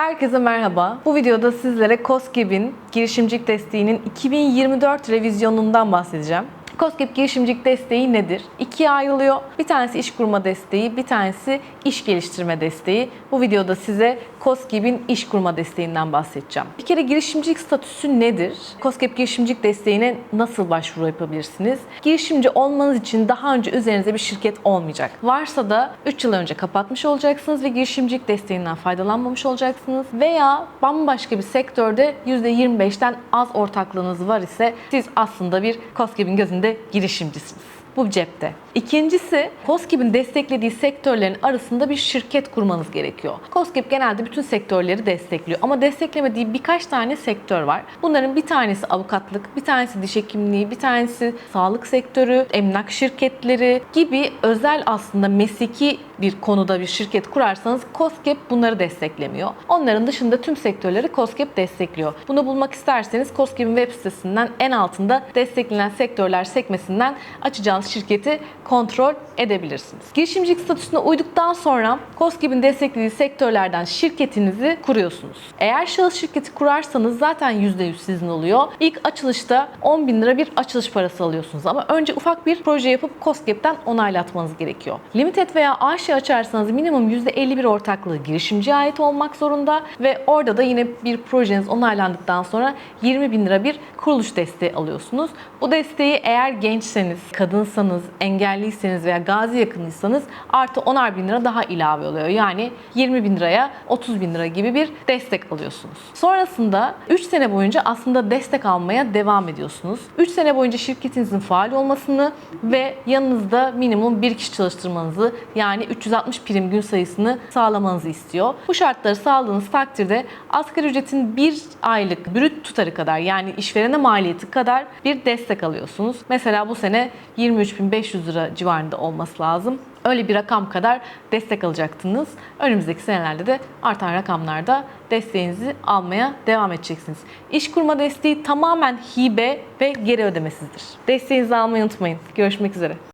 Herkese merhaba. Bu videoda sizlere COSGAP'in girişimcilik desteğinin 2024 revizyonundan bahsedeceğim. COSGAP girişimcilik desteği nedir? İkiye ayrılıyor. Bir tanesi iş kurma desteği, bir tanesi iş geliştirme desteği. Bu videoda size COSGAP'in iş kurma desteğinden bahsedeceğim. Bir kere girişimcilik statüsü nedir? COSGAP girişimcilik desteğine nasıl başvuru yapabilirsiniz? Girişimci olmanız için daha önce üzerinize bir şirket olmayacak. Varsa da 3 yıl önce kapatmış olacaksınız ve girişimcilik desteğinden faydalanmamış olacaksınız. Veya bambaşka bir sektörde %25'ten az ortaklığınız var ise siz aslında bir COSGAP'in gözünde girişimcisiniz. Bu cepte. İkincisi, COSGAP'in desteklediği sektörlerin arasında bir şirket kurmanız gerekiyor. COSGAP genelde bütün sektörleri destekliyor ama desteklemediği birkaç tane sektör var. Bunların bir tanesi avukatlık, bir tanesi diş hekimliği, bir tanesi sağlık sektörü, emlak şirketleri gibi özel aslında mesleki bir konuda bir şirket kurarsanız COSGAP bunları desteklemiyor. Onların dışında tüm sektörleri COSGAP destekliyor. Bunu bulmak isterseniz COSGAP'in web sitesinden en altında desteklenen sektörler sekmesinden açacağınız şirketi kontrol edebilirsiniz. Girişimcilik statüsüne uyduktan sonra COSGAP'in desteklediği sektörlerden şirketinizi kuruyorsunuz. Eğer şahıs şirketi kurarsanız zaten %100 sizin oluyor. İlk açılışta 10 bin lira bir açılış parası alıyorsunuz ama önce ufak bir proje yapıp COSGAP'ten onaylatmanız gerekiyor. Limited veya AŞ açarsanız minimum %51 ortaklığı girişimciye ait olmak zorunda ve orada da yine bir projeniz onaylandıktan sonra 20 bin lira bir kuruluş desteği alıyorsunuz. Bu desteği eğer gençseniz, kadınsanız, engelliyseniz veya gazi yakınıysanız artı 10'ar bin lira daha ilave oluyor. Yani 20 bin liraya 30 bin lira gibi bir destek alıyorsunuz. Sonrasında 3 sene boyunca aslında destek almaya devam ediyorsunuz. 3 sene boyunca şirketinizin faal olmasını ve yanınızda minimum bir kişi çalıştırmanızı yani 360 prim gün sayısını sağlamanızı istiyor. Bu şartları sağladığınız takdirde asgari ücretin bir aylık brüt tutarı kadar yani işverene maliyeti kadar bir destek alıyorsunuz. Mesela bu sene 23.500 lira civarında olması lazım. Öyle bir rakam kadar destek alacaktınız. Önümüzdeki senelerde de artan rakamlarda desteğinizi almaya devam edeceksiniz. İş kurma desteği tamamen hibe ve geri ödemesizdir. Desteğinizi almayı unutmayın. Görüşmek üzere.